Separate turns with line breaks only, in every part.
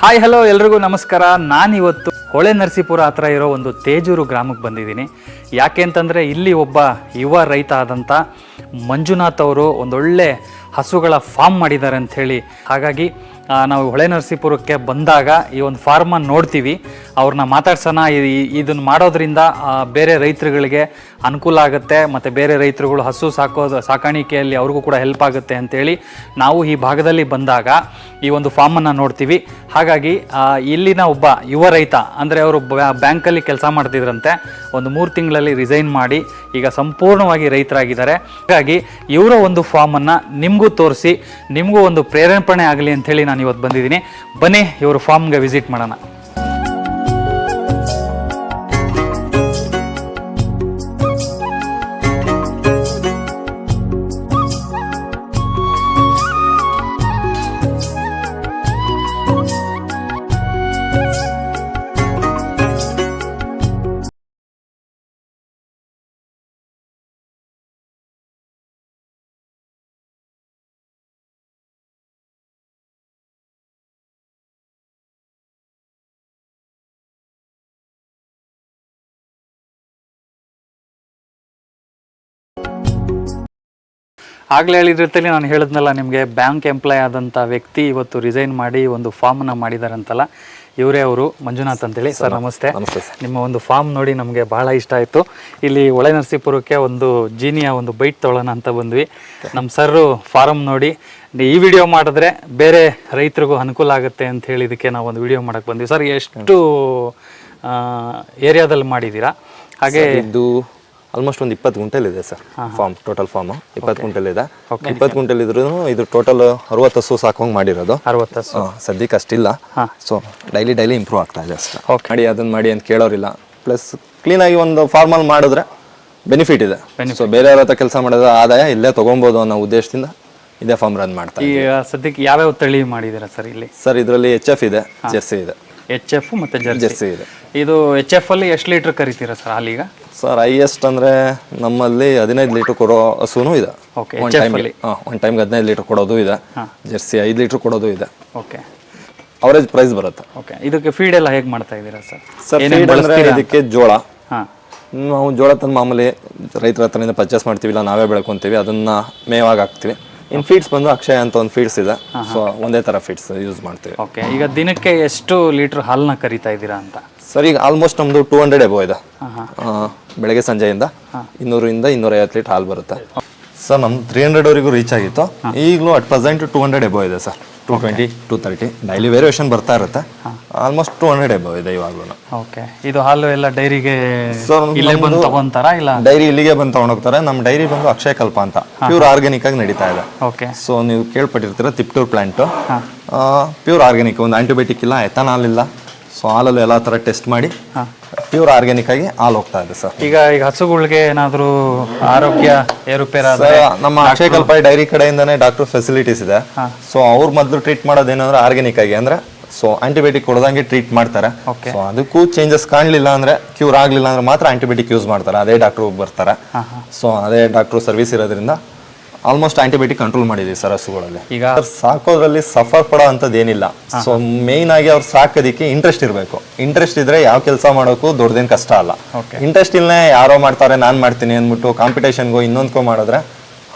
Hi hello ಎಲ್ರಿಗೂ ನಮಸ್ಕಾರ. ನಾನಿವತ್ತು ಹೊಳೆ ನರಸೀಪುರ ಹತ್ರ ಇರೋ ಒಂದು ತೇಜೂರು ಗ್ರಾಮಕ್ಕೆ ಬಂದಿದ್ದೀನಿ. ಯಾಕೆ ಅಂತಂದರೆ ಇಲ್ಲಿ ಒಬ್ಬ ಯುವ ರೈತ ಆದಂಥ ಮಂಜುನಾಥ್ ಅವರು ಒಂದೊಳ್ಳೆ ಹಸುಗಳ ಫಾರ್ಮ್ ಮಾಡಿದ್ದಾರೆ ಅಂಥೇಳಿ ಹಾಗಾಗಿ ನಾವು ಹೊಳೆ ನರಸೀಪುರಕ್ಕೆ ಬಂದಾಗ ಈ ಒಂದು ಫಾರ್ಮನ್ನು ನೋಡ್ತೀವಿ. ಅವ್ರನ್ನ ಮಾತಾಡ್ಸೋಣ. ಇದನ್ನು ಮಾಡೋದ್ರಿಂದ ಬೇರೆ ರೈತರುಗಳಿಗೆ ಅನುಕೂಲ ಆಗುತ್ತೆ ಮತ್ತು ಬೇರೆ ರೈತರುಗಳು ಹಸು ಸಾಕೋದು ಸಾಕಾಣಿಕೆಯಲ್ಲಿ ಅವ್ರಿಗೂ ಕೂಡ ಹೆಲ್ಪ್ ಆಗುತ್ತೆ ಅಂತೇಳಿ ನಾವು ಈ ಭಾಗದಲ್ಲಿ ಬಂದಾಗ ಈ ಒಂದು ಫಾರ್ಮನ್ನು ನೋಡ್ತೀವಿ. ಹಾಗಾಗಿ ಇಲ್ಲಿನ ಒಬ್ಬ ಯುವ ರೈತ, ಅಂದರೆ ಅವರು ಬ್ಯಾಂಕಲ್ಲಿ ಕೆಲಸ ಮಾಡ್ತಿದ್ರಂತೆ, ಒಂದು ಮೂರು ತಿಂಗಳಲ್ಲಿ ರಿಸೈನ್ ಮಾಡಿ ಈಗ ಸಂಪೂರ್ಣವಾಗಿ ರೈತರಾಗಿದ್ದಾರೆ. ಹಾಗಾಗಿ ಇವರ ಒಂದು ಫಾರ್ಮನ್ನು ನಿಮಗೂ ತೋರಿಸಿ, ನಿಮಗೂ ಒಂದು ಪ್ರೇರೇಪಣೆ ಆಗಲಿ ಅಂಥೇಳಿ ನಾನು ಇವತ್ತು ಬಂದಿದ್ದೀನಿ. ಬನ್ನಿ ಇವರು ಫಾರ್ಮ್ಗೆ ವಿಸಿಟ್ ಮಾಡೋಣ. ಆಗಲೇ ಹೇಳಿದ ರೀತಿಯಲ್ಲಿ ನಾನು ಹೇಳಿದ್ನಲ್ಲ ನಿಮಗೆ ಬ್ಯಾಂಕ್ ಎಂಪ್ಲಾಯ್ ಆದಂಥ ವ್ಯಕ್ತಿ ಇವತ್ತು ರಿಸೈನ್ ಮಾಡಿ ಒಂದು ಫಾರ್ಮನ್ನು ಮಾಡಿದಾರಂತಲ್ಲ ಇವರೇ ಅವರು ಮಂಜುನಾಥ್ ಅಂತೇಳಿ. ಸರ್ ನಮಸ್ತೆ. ನಿಮ್ಮ ಒಂದು ಫಾರ್ಮ್ ನೋಡಿ ನಮಗೆ ಬಹಳ ಇಷ್ಟ ಆಯಿತು. ಇಲ್ಲಿ ಒಳೆ ನರಸೀಪುರಕ್ಕೆ ಒಂದು ಜೀನಿಯ ಒಂದು ಬೈಟ್ ತೊಗೊಳ್ಳೋಣ ಅಂತ ಬಂದ್ವಿ. ನಮ್ಮ ಸರ್ರು ಫಾರಮ್ ನೋಡಿ ಈ ವಿಡಿಯೋ ಮಾಡಿದ್ರೆ ಬೇರೆ ರೈತರಿಗೂ ಅನುಕೂಲ ಆಗುತ್ತೆ ಅಂತ ಹೇಳಿ ಇದಕ್ಕೆ ನಾವು ಒಂದು ವಿಡಿಯೋ ಮಾಡಕ್ಕೆ ಬಂದ್ವಿ. ಸರ್ ಎಷ್ಟು ಏರಿಯಾದಲ್ಲಿ ಮಾಡಿದ್ದೀರಾ? ಹಾಗೆ
ಇದು ಆಲ್ಮೋಸ್ಟ್ ಒಂದು ಇಪ್ಪತ್ತು ಗುಂಟೆಲ್ ಇದೆ ಸರ್ ಫಾರ್ಮ್ ಟೋಟಲ್ ಫಾರ್ಮ್ ಇಪ್ಪತ್ತು ಗುಂಟೆಲ್ ಇದೆ. ಇಪ್ಪತ್ತು ಗುಂಟೆಲ್ ಇದ್ರೂ ಇದು ಟೋಟಲ್ ಅರವತ್ತು ಹಸು ಸಾಕೋಂಗ್ ಮಾಡಿರೋದು. ಸದ್ಯಕ್ಕೆ ಅಷ್ಟಿಲ್ಲ. ಸೊ ಡೈಲಿ ಡೈಲಿ ಇಂಪ್ರೂವ್ ಆಗ್ತಾ ಇದೆ ಅಷ್ಟೇ ಮಾಡಿ ಅದನ್ನ ಮಾಡಿ ಅಂತ ಕೇಳೋರಿಲ್ಲ. ಪ್ಲಸ್ ಕ್ಲೀನಾಗಿ ಒಂದು ಫಾರ್ಮಲ್ ಮಾಡಿದ್ರೆ ಬೆನಿಫಿಟ್ ಇದೆ. ಸೊ ಬೇರೆ ಹತ್ರ ಕೆಲಸ ಮಾಡಿದ್ರೆ ಆದಾಯ ಇಲ್ಲೇ ತೊಗೊಬೋದು ಅನ್ನೋ ಉದ್ದೇಶದಿಂದ ಇದೇ ಫಾರ್ಮ್ ರನ್
ಮಾಡ್ತಾರೆ ಸದ್ಯಕ್ಕೆ ಯಾವ್ಯಾವ ತಳಿ ಮಾಡಿದ್ದೀರಾ ಸರ್ ಇಲ್ಲಿ?
ಸರ್ ಇದರಲ್ಲಿ ಎಚ್ ಎಫ್ ಇದೆ ಜೆಸ್ಸಿ ಇದೆ.
ಎಚ್ ಎಫ್ ಮತ್ತೆ ಜರ್ಸಿ
ಜೆರ್ಸಿ ಇದೆ.
ಇದು ಎಚ್ ಎಫ್ ಅಲ್ಲಿ ಎಷ್ಟು ಲೀಟರ್ ಕರಿತೀರಾ ಸರ್ ಹಾಲೀಗ
ಸರ್ ಹೈಯೆಸ್ಟ್ ಅಂದ್ರೆ ನಮ್ಮಲ್ಲಿ ಹದಿನೈದು ಲೀಟರ್ ಕೊಡೋ ಹಸುನು ಇದೆ.
ಓಕೆ
ಒನ್ ಅಲ್ಲಿ. ಒನ್ ಟೈಮ್ಗೆ ಹದಿನೈದು ಲೀಟರ್ ಕೊಡೋದು ಇದೆ. ಜರ್ಸಿ ಐದು ಲೀಟರ್ ಕೊಡೋದು ಇದೆ.
ಓಕೆ
ಅವರೇಜ್ ಪ್ರೈಸ್ ಬರುತ್ತೆ.
ಓಕೆ ಇದಕ್ಕೆ ಫೀಡ್ ಎಲ್ಲ ಹೇಗೆ ಮಾಡ್ತಾ ಇದ್ದೀರಾ ಸರ್?
ಸರ್ feed ಅಂದ್ರೆ ಇದಕ್ಕೆ ಜೋಳ.
ಹಾಂ.
ನಾವು ಜೋಳ ತಂದು ಮಾಮೂಲಿ ರೈತರ ಹತ್ರದಿಂದ ಪರ್ಚೇಸ್ ಮಾಡ್ತೀವಿ ಇಲ್ಲ ನಾವೇ ಬೆಳ್ಕೊಂತೀವಿ ಅದನ್ನ ಮೇವಾಗಿ ಹಾಕ್ತೀವಿ. ಇನ್ನು ಫೀಡ್ಸ್ ಬಂದು ಅಕ್ಷಯ ಅಂತ ಒಂದು ಫೀಡ್ಸ್ ಇದೆ. ಸೊ ಒಂದೇ ತರ ಫೀಡ್ಸ್ ಯೂಸ್ ಮಾಡ್ತೀವಿ.
ಓಕೆ ಈಗ ದಿನಕ್ಕೆ ಎಷ್ಟು ಲೀಟರ್ ಹಾಲನ್ನ ಕರಿತಾ ಇದ್ದೀರಾ ಅಂತ?
ಸರ್ ಈಗ ಆಲ್ಮೋಸ್ಟ್ ನಮ್ಮದು ಟೂ ಹಂಡ್ರೆಡ್ ಎಬೋ ಇದೆ. ಬೆಳಗ್ಗೆ ಸಂಜೆಯಿಂದ ಇನ್ನೂರಿಂದ ಇನ್ನೂರೈವತ್ತು ಲೀಟರ್ ಹಾಲು ಬರುತ್ತೆ. ಸರ್ ನಮ್ದು ತ್ರೀ ಹಂಡ್ರೆಡ್ವರೆಗೂ ರೀಚ್ ಆಗಿತ್ತು. ಈಗಲೂ at present two hundred above ಇದೆ sir two twenty two thirty daily variation ಬರ್ತಾ ಇರುತ್ತೆ. ಆಲ್ಮೋಸ್ಟ್ ಟೂ ಹಂಡ್ರೆಡ್ ಎಬೋ ಇದೆ ಇವಾಗಲೂ
ಓಕೆ ಇದು ಹಾಲು ಎಲ್ಲ ಡೈರಿಗೆ ಇಲ್ಲೇ ಬಂದು ತಗೊಂತಾರ ಇಲ್ಲ?
ಡೈರಿ ಇಲ್ಲಿಗೆ ಬಂದು ತಗೊಂಡೋಗ್ತಾರೆ. ನಮ್ಮ ಡೈರಿ ಬಂದು ಅಕ್ಷಯ ಕಲ್ಪ ಅಂತ. ಪ್ಯೂರ್ ಆರ್ಗ್ಯಾನಿಕ್ ಆಗಿ ನಡೀತಾ ಇದೆ.
ಓಕೆ
ಸೊ ನೀವು ಕೇಳ್ಪಟ್ಟಿರ್ತೀರ ತಿಪ್ಟೂರ್ ಪ್ಲಾಂಟು ಪ್ಯೂರ್ ಆರ್ಗ್ಯಾನಿಕ್ ಒಂದು ಆಂಟಿಬಯೋಟಿಕ್ ಇಲ್ಲ ಎಥನಾಲ್ ಇಲ್ಲ. ಸೊ ಹಾಲಲ್ಲಿ ಎಲ್ಲ ಥರ ಟೆಸ್ಟ್ ಮಾಡಿ ಪ್ಯೂರ್ ಆರ್ಗ್ಯಾನಿಕ್ ಆಗಿ ಹಾಲು ಹೋಗ್ತಾ ಇದೆ ಸರ್
ಈಗ ಈಗ ಹಸುಗಳಿಗೆ ಏನಾದರೂ ಆರೋಗ್ಯ ಏರುಪೇರಾದ
ನಮ್ಮ ಅಕ್ಷಯ ಕಲ್ಪ ಡೈರಿ ಕಡೆಯಿಂದನೇ ಡಾಕ್ಟರ್ ಫೆಸಿಲಿಟೀಸ್ ಇದೆ. ಸೊ ಅವ್ರ ಮೊದಲು ಟ್ರೀಟ್ ಮಾಡೋದು ಏನಂದ್ರೆ ಆರ್ಗ್ಯಾನಿಕ್ ಆಗಿ ಅಂದ್ರೆ ಸೊ ಆಂಟಿಬಯೋಟಿಕ್ ಕೊಡದಂಗೆ ಟ್ರೀಟ್ ಮಾಡ್ತಾರೆ. ಸೊ ಅದಕ್ಕೂ ಚೇಂಜಸ್ ಕಾಣಲಿಲ್ಲ ಅಂದ್ರೆ ಕ್ಯೂರ್ ಆಗಲಿಲ್ಲ ಅಂದ್ರೆ ಮಾತ್ರ ಆಂಟಿಬಯೋಟಿಕ್ ಯೂಸ್ ಮಾಡ್ತಾರೆ. ಅದೇ ಡಾಕ್ಟ್ರು ಬರ್ತಾರೆ. ಸೊ ಅದೇ ಡಾಕ್ಟ್ರು ಸರ್ವಿಸ್ ಇರೋದ್ರಿಂದ ಆಲ್ಮೋಸ್ಟ್ ಆಂಟಿಬಯೋಟಿಕ್ ಕಂಟ್ರೋಲ್ ಮಾಡಿದೀವಿ ಸರ್ ಹಸುಗಳಲ್ಲಿ.
ಈಗ
ಸಾಕೋದ್ರಲ್ಲಿ ಸಫರ್ ಪಡೋ ಅಂಥದ್ದು ಏನಿಲ್ಲ ಸೊ ಮೇನ್ ಆಗಿ ಅವ್ರು ಸಾಕೋದಿಕ್ಕೆ ಇಂಟ್ರೆಸ್ಟ್ ಇರಬೇಕು. ಇಂಟ್ರೆಸ್ಟ್ ಇದ್ರೆ ಯಾವ ಕೆಲಸ ಮಾಡೋಕ್ಕೂ ದೊಡ್ಡದೇನು ಕಷ್ಟ ಅಲ್ಲ.
Okay.
ಇಂಟ್ರೆಸ್ಟ್ ಇಲ್ಲೇ ಯಾರೋ ಮಾಡ್ತಾರೆ ನಾನು ಮಾಡ್ತೀನಿ ಅಂದ್ಬಿಟ್ಟು ಕಾಂಪಿಟೇಷನ್ಗೋ ಇನ್ನೊಂದ್ಕೋ ಮಾಡಿದ್ರೆ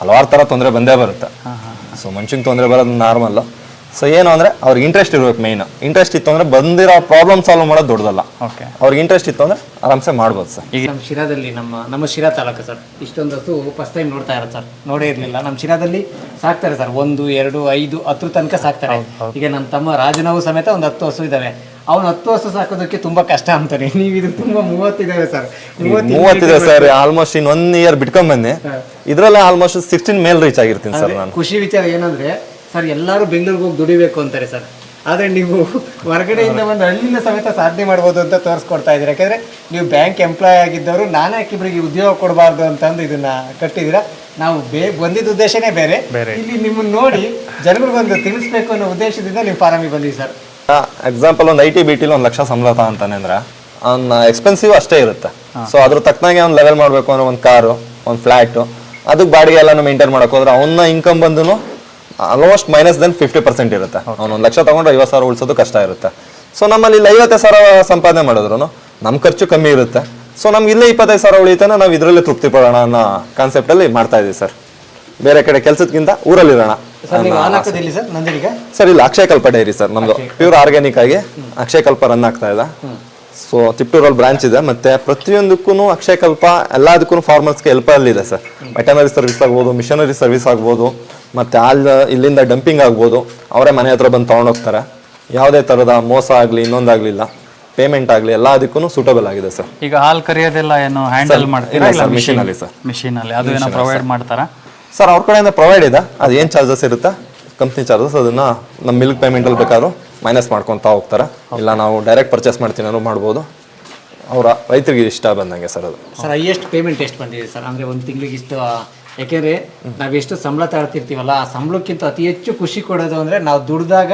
ಹಲವಾರು ಥರ ತೊಂದರೆ ಬಂದೇ ಬರುತ್ತೆ. ಸೊ ಮನುಷ್ಯಂಗೆ ತೊಂದರೆ ಬರೋದು ನಾರ್ಮಲ್ ಸೊ ಏನು ಅಂದ್ರೆ ಅವ್ರಿಗೆ ಇಂಟ್ರೆಸ್ಟ್ ಇರಬೇಕು ಮೇಯ್ನ್ ಇಂಟ್ರೆಸ್ಟ್ ಇತ್ತು ಅಂದ್ರೆ ಬಂದಿರೋ ಪ್ರಾಬ್ಲಮ್ ಸಾಲ್ವ್ ಮಾಡೋದು ದೊಡ್ಡದಲ್ಲ.
ಓಕೆ
ಅವ್ರಿಗೆ ಇಂಟ್ರೆಸ್ಟ್ ಇತ್ತು ಅಂದ್ರೆ ಆರಾಮ್ಸೆ ಮಾಡ್ಬೋದು ಸರ್
ಈಗ
ನಮ್ಮ ಶಿರಾದಲ್ಲಿ ನಮ್ಮ ನಮ್ಮ ಶಿರಾ ತಾಲೂಕು ಸರ್ ಇಷ್ಟೊಂದು ಹಸು ಫಸ್ಟ್ ಟೈಮ್ ನೋಡ್ತಾ ಇರೋದು ಸರ್ ನೋಡೇ ಇರಲಿಲ್ಲ. ನಮ್ಮ ಶಿರಾದಲ್ಲಿ ಸಾಕ್ತಾರೆ ಸರ್ ಒಂದು ಎರಡು ಐದು ಹತ್ರ ತನಕ ಸಾಕ್ತಾರೆ. ಈಗ ನಮ್ಮ ತಮ್ಮ ರಾಜನವು ಸಮೇತ ಒಂದು ಹತ್ತು ಹಸು ಇದಾವೆ. ಅವ್ನು ಹತ್ತು ಹಸು ಸಾಕೋದಕ್ಕೆ ತುಂಬಾ ಕಷ್ಟ ಅಂತಾನೆ ನೀವು ಇದು ತುಂಬಾ ಮೂವತ್ತಿದಾವೆ sir
ಮೂವತ್ತಿದೆ sir almost in one year ಬಿಟ್ಕೊಂಡ್ ಬನ್ನಿ ಇದ್ರಲ್ಲೇ ಆಲ್ಮೋಸ್ಟ್ ಸಿಕ್ಸ್ಟೀನ್ ಮೇಲ್ ರೀಚ್ ಆಗಿರ್ತೀನಿ ಸರ್ ನಾನು.
ಖುಷಿ ವಿಚಾರ ಏನಂದ್ರೆ ಸರ್ ಎಲ್ಲರೂ ಬೆಂಗಳೂರಿಗೆ ಹೋಗಿ ದುಡಿಬೇಕು ಅಂತಾರೆ ಸರ್. ಆದರೆ ನೀವು ಹೊರಗಡೆಯಿಂದ ಒಂದು ಹಳ್ಳಿನ ಸಮೇತ ಸಾಧನೆ ಮಾಡ್ಬೋದು ಅಂತ ತೋರಿಸ್ಕೊಡ್ತಾ ಇದ್ದೀರಾ? ಯಾಕಂದರೆ ನೀವು ಬ್ಯಾಂಕ್ ಎಂಪ್ಲಾಯ್ ಆಗಿದ್ದವರು ನಾನೇ ಇಬ್ಬರಿಗೆ ಉದ್ಯೋಗ ಕೊಡಬಾರ್ದು ಅಂತಂದು ಇದನ್ನ ಕಟ್ಟಿದ್ದೀರಾ? ನಾವು ಬೇ ಬಂದಿದ್ದ ಉದ್ದೇಶನೇ ಬೇರೆ. ಇಲ್ಲಿ ನಿಮ್ಮನ್ನ ನೋಡಿ ಜನಗಳಿಗೊಂದು ತಿಳಿಸ್ಬೇಕು ಅನ್ನೋ ಉದ್ದೇಶದಿಂದ ನೀವು ಫಾರಮಿಗೆ ಬಂದಿದ್ದೀವಿ ಸರ್.
ಎಕ್ಸಾಂಪಲ್ ಒಂದು ಐ ಟಿ ಬಿ ಟಿಲಿ ಒಂದು ಲಕ್ಷ ಸಂಬಳ ಅಂತಾನೆ ಅಂದ್ರೆ ಅವ್ನ ಎಕ್ಸ್ಪೆನ್ಸಿವ್ ಅಷ್ಟೇ ಇರುತ್ತೆ. ಸೊ ಅದ್ರ ತಕ್ಕನಾಗೆ ಅವ್ನು ಲೆವೆಲ್ ಮಾಡಬೇಕು ಅಂದ್ರೆ ಒಂದು ಕಾರು ಒಂದು ಫ್ಲ್ಯಾಟು ಅದಕ್ಕೆ ಬಾಡಿಗೆ ಎಲ್ಲ ಮೇಂಟೈನ್ ಮಾಡೋಕೆ ಹೋದ್ರೆ ಅವನ್ನ ಇನ್ಕಮ್ ಬಂದು almost minus than fifty percent ಇರುತ್ತೆ. ಅವ್ನು ಒಂದು ಲಕ್ಷ ತಗೊಂಡ್ರೆ ಐವತ್ತು ಸಾವಿರ ಉಳಿಸೋದು ಕಷ್ಟ ಇರುತ್ತೆ. ಸೊ ನಮ್ಮಲ್ಲಿ ಇಲ್ಲಿ ಐವತ್ತೈದು ಸಾವಿರ ಸಂಪಾದನೆ ಮಾಡಿದ್ರು ನಮ್ಮ ಖರ್ಚು ಕಮ್ಮಿ ಇರುತ್ತೆ. ಸೊ ನಮ್ಗೆ ಇಲ್ಲೇ ಇಪ್ಪತ್ತೈದು ಸಾವಿರ ಉಳಿತಾನೆ ನಾವು ಇದರಲ್ಲೇ ತೃಪ್ತಿ ಪಡೋಣ ಅನ್ನೋ ಕಾನ್ಸೆಪ್ಟಲ್ಲಿ ಮಾಡ್ತಾ ಇದೀವಿ ಸರ್. ಬೇರೆ ಕಡೆ ಕೆಲಸಕ್ಕಿಂತ ಊರಲ್ಲಿರೋಣ
ಸರ್
ಇಲ್ಲ ಅಕ್ಷಯ ಕಲ್ಪ ಡೈರಿ ಸರ್. ನಮ್ದು ಪ್ಯೂರ್ ಆರ್ಗ್ಯಾನಿಕ್ ಆಗಿ ಅಕ್ಷಯ ಕಲ್ಪ ರನ್ ಆಗ್ತಾ ಇದೆ. ಸೊ ತಿಪ್ಟೂರಲ್ಲಿ ಬ್ರಾಂಚ್ ಇದೆ. ಮತ್ತೆ ಪ್ರತಿಯೊಂದಕ್ಕೂ ಅಕ್ಷಯ ಕಲ್ಪ ಎಲ್ಲದಕ್ಕೂ ಫಾರ್ಮರ್ಸ್ಗೆ ಹೆಲ್ಪ್ ಇದೆ ಸರ್ ವೆಟನರಿ ಸರ್ವಿಸ್ ಆಗ್ಬೋದು ಮಿಷನರಿ ಸರ್ವಿಸ್ ಆಗ್ಬೋದು ಮತ್ತೆ ಆಲ್ ಇಲ್ಲಿಂದ ಡಂಪಿಂಗ್ ಆಗ್ಬೋದು. ಅವರೇ ಮನೆ ಹತ್ರ ಬಂದು ತೊಗೊಂಡೋಗ್ತಾರೆ ಯಾವುದೇ ಥರದ ಮೋಸ ಆಗಲಿ ಇನ್ನೊಂದಾಗಲಿಲ್ಲ ಪೇಮೆಂಟ್ ಆಗಲಿ ಎಲ್ಲದಕ್ಕೂ ಸೂಟಬಲ್ ಆಗಿದೆ ಸರ್
ಈಗ ಹಾಲು ಕರಿಯೋದೆಲ್ಲ ಏನು ಹ್ಯಾಂಡಲ್ ಮಾಡ್ತೀರಾ?
ಇಲ್ಲ ಮಿಷಿನಲ್ಲಿ ಸರ್
ಮಿಷಿನ್ ಅಲ್ಲಿ? ಅದು ಏನೋ ಪ್ರೊವೈಡ್ ಮಾಡ್ತಾರಾ?
ಸರ್ ಅವ್ರ ಕಡೆಯಿಂದ ಪ್ರೊವೈಡ್ ಇದೆ. ಅದು ಏನು ಚಾರ್ಜಸ್ ಇರುತ್ತೆ? ಕಂಪ್ನಿ ಚಾರ್ಜಸ್ ಅದನ್ನ ನಮ್ಮ ಮಿಲ್ಕ್ ಪೇಮೆಂಟಲ್ಲಿ ಬೇಕಾದ್ರೂ ಮೈನಸ್ ಮಾಡ್ಕೊತಾ ಹೋಗ್ತಾರೆ. ಇಲ್ಲ ನಾವು ಡೈರೆಕ್ಟ್ ಪರ್ಚೇಸ್ ಮಾಡ್ತೀನಿ ಅನ್ನೋ ಮಾಡ್ಬೋದು. ಅವರ ರೈತರಿಗೆ ಇಷ್ಟ ಬಂದಂಗೆ ಸರ್ ಅದು.
ಸರ್ ಹೈಯೆಸ್ಟ್ ಪೇಮೆಂಟ್ ಎಷ್ಟು ಬಂದಿದೆ ಸರ್? ಅಂದ್ರೆ ಒಂದು ತಿಂಗಳಿಗೆ ಇಷ್ಟು ಯಾಕೆಂದ್ರೆ ನಾವೆಷ್ಟು ಸಂಬಳ ತಗೊಳ್ತಿರ್ತೀವಲ್ಲ ಆ ಸಂಬಳಕ್ಕಿಂತ ಅತಿ ಹೆಚ್ಚು ಖುಷಿ ಕೊಡೋದು ಅಂದ್ರೆ ನಾವು ದುಡ್ದಾಗ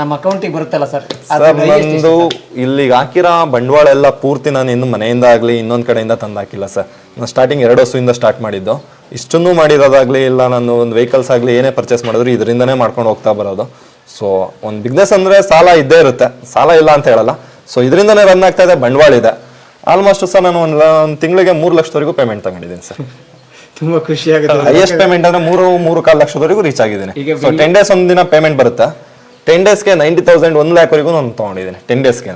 ನಮ್ಮ ಅಕೌಂಟಿಗೆ ಬರುತ್ತಲ್ಲ ಸರ್.
ಸರ್ ನಂದು ಇಲ್ಲಿಗೆ ಹಾಕಿರೋ ಬಂಡವಾಳ ಎಲ್ಲ ಪೂರ್ತಿ ನಾನು ಇನ್ನು ಮನೆಯಿಂದ ಆಗಲಿ ಇನ್ನೊಂದು ಕಡೆಯಿಂದ ತಂದು ಹಾಕಿಲ್ಲ ಸರ್. ನಾನು ಸ್ಟಾರ್ಟಿಂಗ್ ಎರಡು ವರ್ಷದಿಂದ ಸ್ಟಾರ್ಟ್ ಮಾಡಿದ್ದು. ಇಷ್ಟನ್ನು ಮಾಡಿರೋದಾಗಲಿ ಇಲ್ಲ ನಾನು ಒಂದು ವೆಹಿಕಲ್ಸ್ ಆಗಲಿ ಏನೇ ಪರ್ಚೇಸ್ ಮಾಡಿದ್ರು ಇದರಿಂದನೇ ಮಾಡ್ಕೊಂಡು ಹೋಗ್ತಾ ಬರೋದು. ಸೊ ಒಂದು ಬಿಸ್ನೆಸ್ ಅಂದರೆ ಸಾಲ ಇದ್ದೇ ಇರುತ್ತೆ. ಸಾಲ ಇಲ್ಲ ಅಂತ ಹೇಳಲ್ಲ. ಸೊ ಇದರಿಂದನೇ ರನ್ ಆಗ್ತಾ ಇದೆ ಬಂಡವಾಳ ಇದೆ. ಆಲ್ಮೋಸ್ಟ್ ಸರ್ ನಾನು ಒಂದು ಒಂದು ತಿಂಗಳಿಗೆ ಮೂರು ಲಕ್ಷದವರೆಗೂ ಪೇಮೆಂಟ್ ತಗೊಂಡಿದ್ದೀನಿ ಸರ್.
ತುಂಬಾ ಖುಷಿ ಆಗುತ್ತೆ.
ಹೈಯೆಸ್ಟ್ ಪೇಮೆಂಟ್ ಅಂದ್ರೆ ಮೂರು ಮೂರು ಕಾಲು ಲಕ್ಷದವರೆಗೂ ರೀಚ್ ಆಗಿದ್ದೀನಿ. ಸೊ ಟೆನ್ ಡೇಸ್ ಒಂದಿನ ಪೇಮೆಂಟ್ ಬರುತ್ತಾ? ಟೆನ್ ಡೇಸ್ಗೆ ನೈಂಟಿ ತೌಸಂಡ್ ಲ್ಯಾಕ್ ವರೆಗೂ ನಾನು ತೊಗೊಂಡಿದ್ದೀನಿ ಟೆನ್ ಡೇಸ್ಗೆ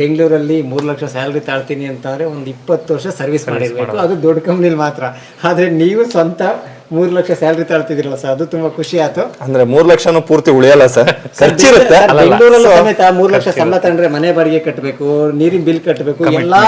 ಬೆಂಗಳೂರಲ್ಲಿ ಮೂರು ಲಕ್ಷ ಸ್ಯಾಲ್ರಿ ತಾಳ್ತೀನಿ ಅಂತಂದ್ರೆ ಒಂದು ಇಪ್ಪತ್ತು ವರ್ಷ ಸರ್ವಿಸ್ ಮಾಡಿರ್ಬೇಕು. ಅದು ದೊಡ್ಡ ಕಂಪ್ನಿಲಿ ಮಾತ್ರ. ಆದ್ರೆ ನೀವು ಸ್ವಂತ ಮೂರು ಲಕ್ಷ ಸ್ಯಾಲ್ರಿ ತಾಳ್ತಿದಿರಲ್ಲ ಸರ್ ಅದು ತುಂಬಾ ಖುಷಿ ಆಯ್ತು.
ಅಂದ್ರೆ ಮೂರ್ ಲಕ್ಷನೂ ಪೂರ್ತಿ ಉಳಿಯಲ್ಲ ಸರ್ ಖರ್ಚಿರುತ್ತೆ.
ಮೂರ್ ಬೆಂಗಳೂರಲ್ಲೂ ಸಮೇತ ಮೂರು ಲಕ್ಷ ಸಂಬಳ ತಂದ್ರೆ ಮನೆ ಬಾಡಿಗೆ ಕಟ್ಟಬೇಕು ನೀರಿನ ಬಿಲ್ ಕಟ್ಟಬೇಕು ಎಲ್ಲಾ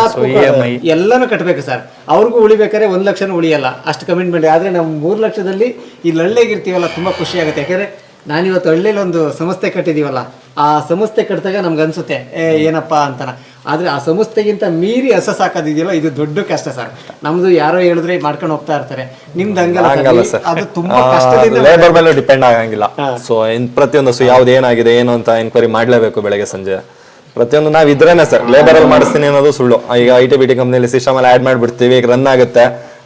ಎಲ್ಲಾನು ಕಟ್ಟಬೇಕು ಸರ್ ಅವ್ರಿಗೂ ಉಳಿಬೇಕಾದ್ರೆ ಒಂದ್ ಲಕ್ಷನೂ ಉಳಿಯಲ್ಲ. ಅಷ್ಟು ಕಮಿಟ್ಮೆಂಟ್ ಆದ್ರೆ ನಾವು ಮೂರು ಲಕ್ಷದಲ್ಲಿ ಇಲ್ಲಿ ಹಳ್ಳಿಗಿರ್ತೀವಲ್ಲ ತುಂಬಾ ಖುಷಿ ಆಗುತ್ತೆ. ಯಾಕಂದ್ರೆ ನಾನಿವತ್ತು ಹಳ್ಳಿಯಲ್ಲಿ ಒಂದು ಸಂಸ್ಥೆ ಕಟ್ಟಿದೀವಲ್ಲ ಆ ಸಂಸ್ಥೆ ಕಟ್ಟಿದಾಗ ನಮ್ಗೆ ಅನ್ಸುತ್ತೆ ಏ ಏನಪ್ಪ ಅಂತನ. ಆದ್ರೆ ಆ ಸಂಸ್ಥೆಗಿಂತ ಮೀರಿ ಹಸ ಸಾಕೋದಿದೆಯಲ್ಲ ಇದು ದೊಡ್ಡ ಕಷ್ಟ ಸರ್ ನಮ್ದು ಯಾರೋ ಹೇಳಿದ್ರೆ ಮಾಡ್ಕೊಂಡು ಹೋಗ್ತಾ ಇರ್ತಾರೆ. ನಿಮ್ದು ಹಂಗಲ್ಲ ಅದು ತುಂಬಾ ಕಷ್ಟದಿಂದ
ಲೇಬರ್ ಮೇಲೆ ಡಿಪೆಂಡ್ ಆಗಂಗಿಲ್ಲ. ಸೊ ಪ್ರತಿಯೊಂದು ಸೊ ಯಾವ್ದು ಏನಾಗಿದೆ ಏನು ಅಂತ ಎನ್ಕ್ವೈರಿ ಮಾಡ್ಲೇಬೇಕು ಬೆಳಗ್ಗೆ ಸಂಜೆ. ಪ್ರತಿಯೊಂದು ನಾವ್ ಇದ್ರೇನೆ ಸರ್. ಲೇಬರ್ ಅಲ್ಲಿ ಮಾಡಿಸ್ತೀನಿ ಅನ್ನೋದು ಸುಳ್ಳು. ಈಗ ಐ ಟಿ ಬಿ ಟಿ ಕಂಪ್ನಿಲಿ ಸಿಸ್ಟಮ್ ಅಲ್ಲಿ ಆಡ್ ಮಾಡ್ಬಿಡ್ತೀವಿ ಈಗ ರನ್ ಆಗುತ್ತೆ.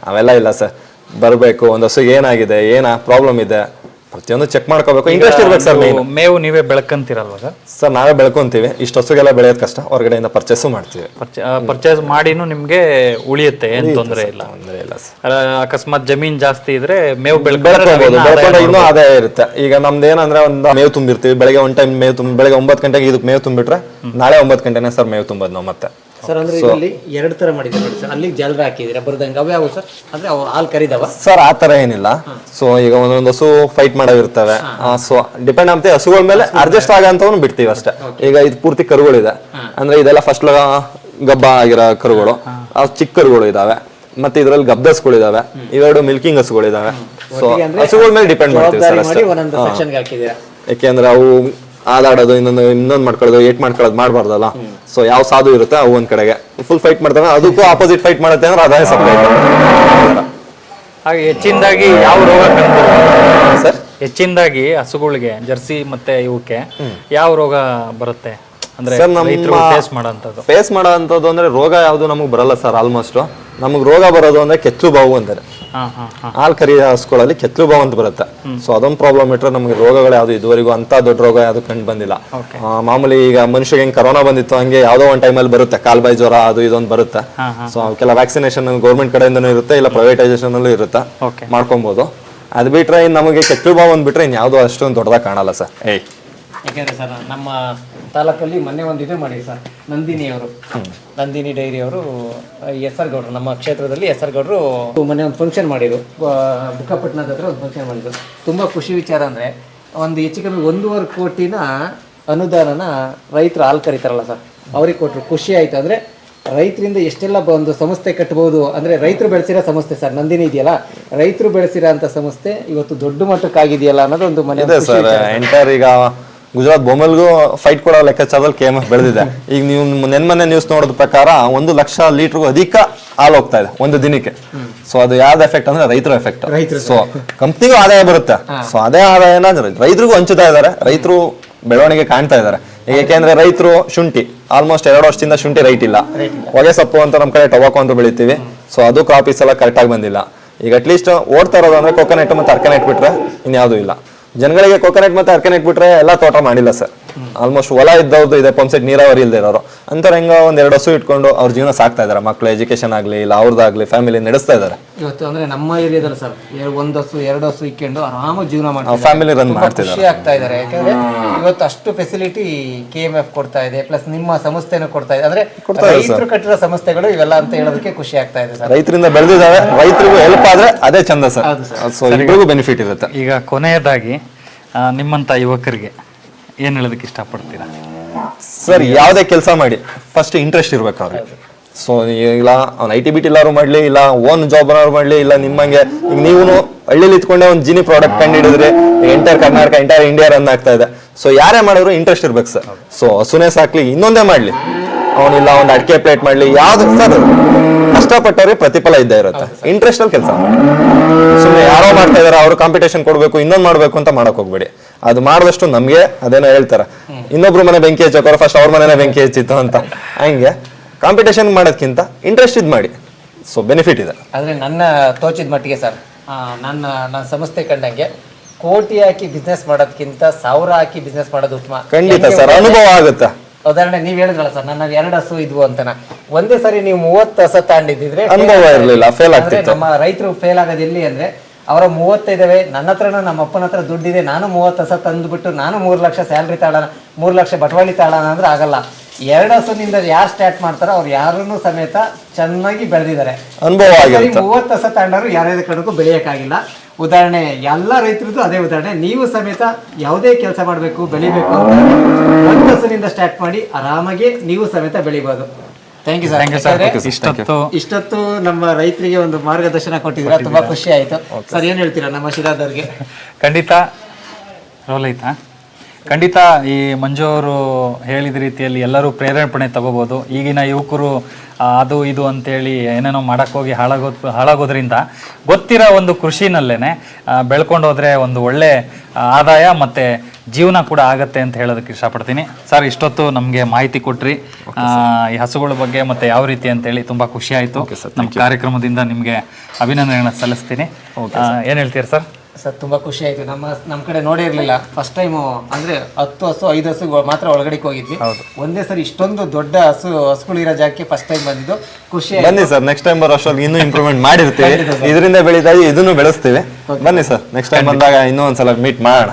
ಅವೆಲ್ಲ ಇಲ್ಲ ಸರ್. ಬರಬೇಕು ಒಂದು ಹಸು ಏನಾಗಿದೆ ಏನ ಪ್ರಾಬ್ಲಮ್ ಇದೆ ಪ್ರತಿಯೊಂದು ಚೆಕ್ ಮಾಡ್ಕೋಬೇಕು. ಇಂಟ್ರೆಸ್ಟ್ ಇರ್ಬೇಕು ಸರ್
ಮೇವು ನೀವೇ ಬೆಳಕಂತೀರಲ್ವ ಸರ್
ಸರ್ ನಾವೇ ಬೆಳ್ಕೊಂತೀವಿ. ಇಷ್ಟು ಹಸುಗೆಲ್ಲ ಬೆಳೆಯೋದು ಕಷ್ಟ. ಹೊರಗಡೆಯಿಂದ ಪರ್ಚೇಸು ಮಾಡ್ತೀವಿ.
ಪರ್ಚೇಸ್ ಮಾಡಿನೂ ನಿಮ್ಗೆ ಉಳಿಯುತ್ತೆ ಏನು ತೊಂದರೆ ಇಲ್ಲ.
ತೊಂದರೆ ಇಲ್ಲ ಸರ್
ಅಕಸ್ಮಾತ್ ಜಮೀನ್ ಜಾಸ್ತಿ ಇದ್ರೆ ಮೇವು
ಬೆಳ್ಕೊಂಡ್ರೆ ಇನ್ನೂ ಆದಾಯ ಇರುತ್ತೆ. ಈಗ ನಮ್ದು ಏನಂದ್ರೆ ಒಂದು ಮೇವು ತುಂಬಿರ್ತೀವಿ. ಬೆಳಗ್ಗೆ ಒನ್ ಟೈಮ್ ಮೇವು ತುಂಬ ಬೆಳಗ್ಗೆ ಒಂಬತ್ತು ಗಂಟೆಗೆ ಇದಕ್ಕೆ ಮೇವು ತುಂಬಿಟ್ರೆ ನಾಳೆ ಒಂಬತ್ತು ಗಂಟೆನೇ ಸರ್ ಮೇವು ತುಂಬೋದು ನಾವು ಮತ್ತೆ.
ಸರ್ ಅಂದ್ರೆ ಇದರಲ್ಲಿ ಎರಡು ತರ ಮಾಡಿದ್ರೆ ನೋಡಿ ಸರ್ ಅಲ್ಲಿ ಜಲ್ರ ಹಾಕಿದ್ದೀರಾ? ಬರ್ದಂಗೆ ಅವು ಯಾವ ಸರ್ ಅಂದ್ರೆ ಅವು ಹಾಲು ಕರಿದವ?
ಸರ್ ಆ ತರ ಏನಿಲ್ಲ. ಸೊ ಈಗ ಒಂದೊಂದು ಹಸು ಫೈಟ್ ಮಾಡೋವಿರ್ತವೆ ಸೊ ಡಿಪೆಂಡ್ ಆಗ್ತದೆ ಹಸುಗಳ ಮೇಲೆ ಅಡ್ಜಸ್ಟ್ ಆಗಂತವನು ಬಿಡ್ತೀವಿ ಅಷ್ಟೇ. ಈಗ ಇದು ಪೂರ್ತಿ ಕರುಗಳಿದೆ. ಅಂದ್ರೆ ಇದೆಲ್ಲ ಫಸ್ಟ್ ಗಬ್ಬ ಆಗಿರೋ ಕರುಗಳು. ಚಿಕ್ಕ ಕರುಗಳು ಇದಾವೆ. ಮತ್ತೆ ಇದರಲ್ಲಿ ಗಬ್ಬ ಹಸುಗಳು ಇದಾವೆ. ಇವೆರಡು ಮಿಲ್ಕಿಂಗ್ ಹಸುಗಳಿದಾವೆ ಸೊ ಹಸುಗಳ ಮೇಲೆ ಡಿಪೆಂಡ್ ಮಾಡ್ತೀವಿ ಸರ್ ಅಷ್ಟೇ. ಯಾಕೆಂದ್ರೆ ಅವು ಆದಾಡೋದು ಇನ್ನೊಂದು ಇನ್ನೊಂದು ಮಾಡ್ಕೊಳ್ಳೋದು ಏಟ್ ಮಾಡ್ಕೊಳ್ಳೋದು ಮಾಡಬಾರ್ದಲ್ಲ. ಸೊ ಯಾವ ಸಾಧು ಇರುತ್ತೆ ಅವು ಒಂದ್ ಕಡೆಗೆ. ಫುಲ್ ಫೈಟ್ ಮಾಡ್ತಾನೆ ಅದಕ್ಕೂ ಆಪೋಸಿಟ್ ಫೈಟ್ ಮಾಡುತ್ತೆ ಅಂದ್ರೆ ಅದೇ ಸಪ್ರೇಟ್
ಹಾಗೆ ಹೆಚ್ಚಿನದಾಗಿ ಯಾವ ರೋಗ
ಸರ್?
ಹೆಚ್ಚಿನದಾಗಿ ಹಸುಗಳಿಗೆ ಜರ್ಸಿ ಮತ್ತೆ ಇವಕ್ಕೆ ಯಾವ ರೋಗ ಬರುತ್ತೆ? ಅಂದ್ರೆ ಫೇಸ್ ಮಾಡೋಂಥದ್ದು
ಫೇಸ್ ಮಾಡೋ ಅಂತದ್ದು ಅಂದ್ರೆ ರೋಗ ಯಾವುದು ನಮಗೆ ಬರಲ್ಲ ಸರ್ ಆಲ್ಮೋಸ್ಟ್ ನಮಗೆ ರೋಗ ಬರೋದು ಅಂದ್ರೆ ಕೆತ್ತಲು ಬಾವು ಅಂತಾರೆ. ಹಾಲು ಕರಿ ಹಸುಗಳಲ್ಲಿ ಕೆತ್ತಲು ಬಾವು ಅಂತ ಬರುತ್ತೆ. ಸೊ ಅದೊಂದು ಪ್ರಾಬ್ಲಮ್ ಇಟ್ಟರೆ ನಮಗೆ ರೋಗಗಳು ಯಾವುದು ಇದುವರೆಗೂ ಅಂತ ದೊಡ್ಡ ರೋಗ ಯಾವುದು ಕಂಡು ಬಂದಿಲ್ಲ. ಮಾಮೂಲಿ ಈಗ ಮನುಷ್ಯಗೆ ಹೆಂಗೆ ಕರೋನಾ ಬಂದಿತ್ತು ಹಂಗೆ ಯಾವುದೋ ಒಂದು ಟೈಮಲ್ಲಿ ಬರುತ್ತೆ. ಕಾಲ್ ಬಾಯಿ ಜ್ವರ ಅದು ಇದೊಂದು ಬರುತ್ತೆ. ಸೊ ಕೆಲ ವ್ಯಾಕ್ಸಿನೇಷನ್ ಗೌರ್ಮೆಂಟ್ ಕಡೆಯಿಂದನೂ ಇರುತ್ತೆ ಇಲ್ಲ ಪ್ರೈವೇಟೈಸೇಷನ್ ಅಲ್ಲೂ ಇರುತ್ತೆ.
ಮಾಡ್ಕೊಬಹುದು
ಮಾಡ್ಕೊಬೋದು. ಅದು ಬಿಟ್ರೆ ಇನ್ನು ನಮಗೆ ಕೆತ್ತಲು ಬಾವು ಅಂದ್ಬಿಟ್ರೆ ಇನ್ಯಾವುದೋ ಅಷ್ಟೊಂದು ದೊಡ್ಡದಾಗ ಕಾಣಲ್ಲ ಸರ್. ಏಯ್
ಯಾಕೆಂದ್ರೆ ಸರ್ ನಮ್ಮ ತಾಲೂಕಲ್ಲಿ ಮೊನ್ನೆ ಒಂದು ಇದು ಮಾಡಿ ಸರ್ ನಂದಿನಿ ಅವರು ನಂದಿನಿ ಡೈರಿ ಅವರು ಎಸ್ ಆರ್ ಗೌಡ್ರು ನಮ್ಮ ಕ್ಷೇತ್ರದಲ್ಲಿ ಎಸ್ ಆರ್ ಗೌಡ್ರು ಮೊನ್ನೆ ಒಂದು ಫಂಕ್ಷನ್ ಮಾಡಿದ್ರು. ಬುಕ್ಕಪಟ್ಟಣದ ಹತ್ರ ಒಂದು ಫಂಕ್ಷನ್ ಮಾಡಿದ್ರು. ತುಂಬ ಖುಷಿ ವಿಚಾರ ಅಂದರೆ ಒಂದು ಹೆಚ್ಚು ಕಮ್ಮಿ ಒಂದೂವರೆ ಕೋಟಿನ ಅನುದಾನನ ರೈತರು ಹಾಲು ಕರೀತಾರಲ್ಲ ಸರ್. ಅವ್ರಿಗೆ ಕೊಟ್ಟರು ಖುಷಿ ಆಯ್ತು. ಅಂದರೆ ರೈತರಿಂದ ಎಷ್ಟೆಲ್ಲ ಒಂದು ಸಂಸ್ಥೆ ಕಟ್ಬೋದು ಅಂದರೆ ರೈತರು ಬೆಳೆಸಿರೋ ಸಂಸ್ಥೆ ಸರ್ ನಂದಿನಿ ಇದೆಯಲ್ಲ ರೈತರು ಬೆಳೆಸಿರೋ ಅಂತ ಸಂಸ್ಥೆ ಇವತ್ತು ದೊಡ್ಡ ಮಟ್ಟಕ್ಕಾಗಿದೆಯಲ್ಲ ಅನ್ನೋದು ಒಂದು ಮನೆ
ಎಂಟೈರ್ ಈಗ ಗುಜರಾತ್ ಬೊಮ್ಮಲ್ಗೂ ಫೈಟ್ ಕೊಡೋ ಲೆಕ್ಕಾಚಾರದಲ್ಲಿ ಕೆ ಎಂ ಎಫ್ ಬೆಳೆದಿದೆ. ಈಗ ನೀವು ನೆನ್ಮನೆ ನ್ಯೂಸ್ ನೋಡೋದ ಪ್ರಕಾರ ಒಂದು ಲಕ್ಷ ಲೀಟರ್ಗೂ ಅಧಿಕ ಹಾಲು ಹೋಗ್ತಾ ಇದೆ ಒಂದು ದಿನಕ್ಕೆ. ಸೊ ಅದು ಯಾವ್ದು ಎಫೆಕ್ಟ್ ಅಂದ್ರೆ ರೈತರ ಎಫೆಕ್ಟ್ ಸೊ ಕಂಪ್ನಿಗೂ ಆದಾಯ ಬರುತ್ತೆ. ಸೊ ಅದೇ ಆದಾಯನ ರೈತರಿಗೂ ಹಂಚುತ್ತಾ ಇದ್ದಾರೆ. ರೈತರು ಬೆಳವಣಿಗೆ ಕಾಣ್ತಾ ಇದ್ದಾರೆ. ಏಕೆಂದ್ರೆ ರೈತರು ಶುಂಠಿ ಆಲ್ಮೋಸ್ಟ್ ಎರಡು ವರ್ಷದಿಂದ ಶುಂಠಿ ರೈಟ್ ಇಲ್ಲ. ಹೊಗೆ ಸೊಪ್ಪು ಅಂತ ನಮ್ಮ ಕಡೆ ಟೊಬಾಕೋ ಅಂತ ಬೆಳಿತೀವಿ. ಸೊ ಅದು ಕ್ರಾಪ್ ಎಲ್ಲ ಕರೆಕ್ಟ್ ಆಗಿ ಬಂದಿಲ್ಲ. ಈಗ ಅಟ್ಲೀಸ್ಟ್ ಓಡ್ತಾ ಇರೋದು ಅಂದ್ರೆ ಕೊಕೊನೆಟ್ ಮತ್ತೆ ಅರ್ಕನೆಟ್ ಬಿಟ್ರೆ ಇನ್ಯಾವುದೂ ಇಲ್ಲ. ಜನಗಳಿಗೆ ಕೊಕೊನಟ್ ಮತ್ತೆ ಅರ್ಕನೆಟ್ ಬಿಟ್ರೆ ಎಲ್ಲ ತೋಟ ಮಾಡಿಲ್ಲ ಸರ್ ಆಲ್ಮೋಸ್ಟ್ ಹೊಲ ಇದ್ದವ್ರದ್ದು ಇದೆ ಪಂಪ್ ಸೆಟ್ ನೀರಾವರಿ ಇಲ್ದೇ ಇರೋರು. ಅಂಥವ್ರು ಹೆಂಗ ಒಂದ್ ಎರಡು ಹಸು ಇಟ್ಕೊಂಡು ಅವ್ರ ಜೀವನ ಸಾಕ್ತಾ ಇದಾರೆ. ಮಕ್ಳು ಎಜುಕೇಶನ್ ಆಗ್ಲಿ, ಇಲ್ಲ ಅವ್ರದ್ದಾಗ್ಲಿ ಫ್ಯಾಮಿಲಿ ನಡೆಸ್ತಾ ಇದಾರೆ.
ಇವತ್ತು ಅಂದ್ರೆ ನಮ್ಮ ಏರಿಯಾದಲ್ಲಿ ಸರ್ ಒಂದ್ ಹಸು ಎರಡು ಹಸು ಇಕ್ಕೊಂಡು ಆರಾಮ ಜೀವನ ಮಾಡ್ತಾರೆ
ಫ್ಯಾಮಿಲಿ ರನ್ ಮಾಡ್ತಿದ್ದಾರೆ.
ಖುಷಿ ಆಗ್ತಾ ಇದಾರೆ ಯಾಕಂದ್ರೆ ಇವತ್ತು ಅಷ್ಟು ಫೆಸಿಲಿಟಿ ಕೆ ಎಂ ಎಫ್ ಕೊಡ್ತಾ ಇದೆ ಪ್ಲಸ್ ನಿಮ್ಮ ಸಂಸ್ಥೆನೂ ಕೊಡ್ತಾ ಇದೆ. ಅಂದ್ರೆ ರೈತರು ಕಟ್ಟಿರೋ ಸಂಸ್ಥೆಗಳು ಇವೆಲ್ಲ ಅಂತ ಹೇಳೋದಕ್ಕೆ ಖುಷಿ ಆಗ್ತಾ ಇದೆ ಸರ್.
ರೈತರಿಂದ ಬೆಳೆದಿದ್ದಾರೆ ರೈತರಿಗೂ ಹೆಲ್ಪ್ ಆದ್ರೆ ಅದೇ ಚಂದ ಸರ್. ಸೊ ಇಬ್ಬರಿಗೂ ಬೆನಿಫಿಟ್ ಇರುತ್ತೆ.
ಈಗ ಕೊನೆಯದಾಗಿ ನಿಮ್ಮಂತ ನಿಮ್ಮಂಥ ಯುವಕರಿಗೆ ಏನು ಹೇಳೋದಕ್ಕೆ ಇಷ್ಟಪಡ್ತೀರಾ?
ಸರ್ ಯಾವುದೇ ಕೆಲಸ ಮಾಡಿ ಫಸ್ಟ್ ಇಂಟ್ರೆಸ್ಟ್ ಇರ್ಬೇಕು ಅವ್ರಿಗೆ. ಸೊ ಇಲ್ಲ ಅವ್ನು ಐ ಟಿ ಬಿಟ್ ಎಲ್ಲಾರು ಮಾಡ್ಲಿ ಇಲ್ಲ ಓನ್ ಜಾಬ್ ಮಾಡ್ಲಿ ಇಲ್ಲ ನಿಮ್ಮಂಗೆ. ಈಗ ನೀವು ಹಳ್ಳಿಲಿ ಇತ್ಕೊಂಡೆ ಒಂದು ಜಿನಿ ಪ್ರಾಡಕ್ಟ್ ಕಂಡು ಹಿಡಿದ್ರಿ entire Karnataka entire India run ಆಗ್ತಾ ಇದೆ. ಸೊ ಯಾರೇ ಮಾಡಿದ್ರು ಇಂಟ್ರೆಸ್ಟ್ ಇರ್ಬೇಕು ಸರ್ ಸೊ ಹಸುನೇ ಸಾಕ್ಲಿ ಇನ್ನೊಂದೇ ಮಾಡ್ಲಿ. ಅವನಿಲ್ಲ ಒಂದು ಅಡಿಕೆ ಪ್ಲೇಟ್ ಮಾಡ್ಲಿ ಯಾವ್ದು ಸರ್ ಕಷ್ಟಪಟ್ಟವ್ರಿಗೆ ಪ್ರತಿಫಲ ಇದ್ದೇ ಇರುತ್ತೆ. ಇಂಟ್ರೆಸ್ಟ್ ಅಲ್ಲಿ ಕೆಲಸ ಸುಮ್ಮನೆ ಯಾರೋ ಮಾಡ್ತಾ ಇದಾರೆ ಅವ್ರು ಕಾಂಪಿಟೇಷನ್ ಕೊಡಬೇಕು ಇನ್ನೊಂದು ಮಾಡಬೇಕು ಅಂತ ಮಾಡಕ್ ಹೋಗ್ಬೇಡಿ. ಅದು ಮಾಡಿದಷ್ಟು ನಮಗೆ ಅದೇನೋ ಹೇಳ್ತಾರೆ. ಇನ್ನೊಬ್ರು ಮನೆ ಬೆಂಕಿ ಹಚ್ಚೋಕೋರು ಫಸ್ಟ್ ಅವ್ರ ಮನೆನೇ ಬೆಂಕಿ ಹಚ್ಚಿತ್ತು ಅಂತ. ಹಂಗೆ. ಕಾಂಪಿಟೇಷನ್ ಮಾಡೋದಕ್ಕಿಂತ ಇಂಟ್ರೆಸ್ಟ್ ಇದು ಮಾಡಿ. ಸೊ ಬೆನಿಫಿಟ್ ಇದೆ.
ಆದರೆ ನನ್ನ ತೋಚಿದ ಮಟ್ಟಿಗೆ ಸರ್ ನನ್ನ ನನ್ನ ಸಂಸ್ಥೆ ಕಂಡಂಗೆ ಕೋಟಿ ಹಾಕಿ ಬಿಸ್ನೆಸ್ ಮಾಡೋದಕ್ಕಿಂತ ಸಾವಿರ ಹಾಕಿ ಬಿಸ್ನೆಸ್ ಮಾಡೋದು ಉತ್ತಮ.
ಖಂಡಿತ ಸರ್ ಅನುಭವ ಆಗುತ್ತೆ.
ಉದಾಹರಣೆ ನೀವು ಹೇಳಿದ್ರಲ್ಲ ಸರ್ ನನ್ನ ಎರಡು ಹಸು ಇದ್ವು ಅಂತನ. ಒಂದೇ ಸರಿ ನೀವು ಮೂವತ್ತು ಹಸ ತಾಂಡಿದ್ರೆ
ಅನುಭವ ಇರಲಿಲ್ಲ ಫೇಲ್ ಆಗ್ತಿತ್ತು.
ನಮ್ಮ ರೈತರು ಫೇಲ್ ಆಗೋದು ಎಲ್ಲಿ ಅಂದ್ರೆ ಅವರ ಮೂವತ್ತೈದವೆ ನನ್ನ ಹತ್ರನೂ ನಮ್ಮ ಅಪ್ಪನ ಹತ್ರ ದುಡ್ಡಿದೆ ನಾನು ಮೂವತ್ತು ಹಸ ತಂದ್ಬಿಟ್ಟು ನಾನು ಮೂರು ಲಕ್ಷ ಸ್ಯಾಲ್ರಿ ತಾಳೋಣ ಮೂರು ಲಕ್ಷ ಬಟವಾಳಿ ತಾಳೋಣ ಅಂದ್ರೆ ಆಗಲ್ಲ. ಎರಡು ಹಸುನಿಂದ ಯಾರು ಸ್ಟಾರ್ಟ್ ಮಾಡ್ತಾರೋ ಅವ್ರು ಯಾರನ್ನು ಸಮೇತ ಚೆನ್ನಾಗಿ ಬೆಳೆದಿದ್ದಾರೆ.
ಅನುಭವ ಆಗಿರುತ್ತೆ.
ಮೂವತ್ತು ಹಸ ತಗೊಂಡವರು ಯಾರ್ಯಾರ ಕಡೆಗೂ ಬೆಳೆಯೋಕ್ಕಾಗಿಲ್ಲ. ಉದಾಹರಣೆ ಎಲ್ಲ ರೈತರದ್ದು ಅದೇ ಉದಾಹರಣೆ. ನೀವು ಸಮೇತ ಯಾವುದೇ ಕೆಲಸ ಮಾಡಬೇಕು ಬೆಳಿಬೇಕು ಅಂತ ಒಂದು ಹಸುನಿಂದ ಸ್ಟಾರ್ಟ್ ಮಾಡಿ ಆರಾಮಾಗಿ ನೀವು ಸಮೇತ ಬೆಳಿಬೋದು. Thank you
thank you
sir
sir ಇಷ್ಟೊತ್ತು
ಇಷ್ಟೊತ್ತು ನಮ್ಮ ರೈತರಿಗೆ ಒಂದು ಮಾರ್ಗದರ್ಶನ ಕೊಟ್ಟಿದ್ದೀರಾ ತುಂಬಾ ಖುಷಿ ಆಯ್ತು. ಸರ್ ಏನ್ ಹೇಳ್ತೀರಾ ನಮ್ಮ ಶಿರಾದವ್ರಿಗೆ?
ಖಂಡಿತ ರೋಲ್ ಐತಾ? ಖಂಡಿತ ಈ ಮಂಜು ಅವರು ಹೇಳಿದ ರೀತಿಯಲ್ಲಿ ಎಲ್ಲರೂ ಪ್ರೇರೇಪಣೆ ತಗೋಬೋದು. ಈಗಿನ ಯುವಕರು ಅದು ಇದು ಅಂತೇಳಿ ಏನೇನೋ ಮಾಡೋಕ್ಕೋಗಿ ಹಾಳಾಗೋ ಹಾಳಾಗೋದ್ರಿಂದ ಗೊತ್ತಿರೋ ಒಂದು ಕೃಷಿನಲ್ಲೇ ಬೆಳ್ಕೊಂಡು ಹೋದರೆ ಒಂದು ಒಳ್ಳೆ ಆದಾಯ ಮತ್ತು ಜೀವನ ಕೂಡ ಆಗತ್ತೆ ಅಂತ ಹೇಳೋದಕ್ಕೆ ಇಷ್ಟಪಡ್ತೀನಿ. ಸರ್ ಇಷ್ಟೊತ್ತು ನಮಗೆ ಮಾಹಿತಿ ಕೊಟ್ರಿ. ಈ ಹಸುಗಳ ಬಗ್ಗೆ ಮತ್ತು ಯಾವ ರೀತಿ ಅಂತೇಳಿ ತುಂಬ ಖುಷಿ ಆಯಿತು. ನಮ್ಮ ಕಾರ್ಯಕ್ರಮದಿಂದ ನಿಮಗೆ ಅಭಿನಂದನೆಗಳನ್ನ ಸಲ್ಲಿಸ್ತೀನಿ. ಏನು ಹೇಳ್ತೀರಾ ಸರ್?
ಸರ್ ತುಂಬಾ ಖುಷಿ ಆಯ್ತು. ನಮ್ಮ ನಮ್ಮ ಕಡೆ ನೋಡೇ ಇರಲಿಲ್ಲ. ಫಸ್ಟ್ ಟೈಮು ಅಂದ್ರೆ ಹತ್ತು ಹಸು ಐದು ಹಸು ಮಾತ್ರ ಒಳಗಡೆ ಹೋಗಿದ್ವಿ. ಒಂದೇ ಸರಿ ಇಷ್ಟೊಂದು ದೊಡ್ಡ ಹಸು ಹಸುಗಳಿರೋ ಜಾಗಕ್ಕೆ ಫಸ್ಟ್ ಟೈಮ್ ಬಂದಿದ್ದು. ಖುಷಿ
ಬನ್ನಿ ಸರ್ ನೆಕ್ಸ್ಟ್ ಟೈಮ್ ಬರೋ ಅಷ್ಟೊಂದು ಇನ್ನೂ ಇಂಪ್ರೂವ್ಮೆಂಟ್ ಮಾಡಿರ್ತೀವಿ. ಇದರಿಂದ ಬೆಳೀತಾ ಇದನ್ನು ಬೆಳೆಸ್ತೀವಿ. ಬನ್ನಿ ಸರ್ ನೆಕ್ಸ್ಟ್ ಟೈಮ್ ಬಂದಾಗ ಇನ್ನೂ ಒಂದ್ಸಲ ಮೀಟ್ ಮಾಡೋಣ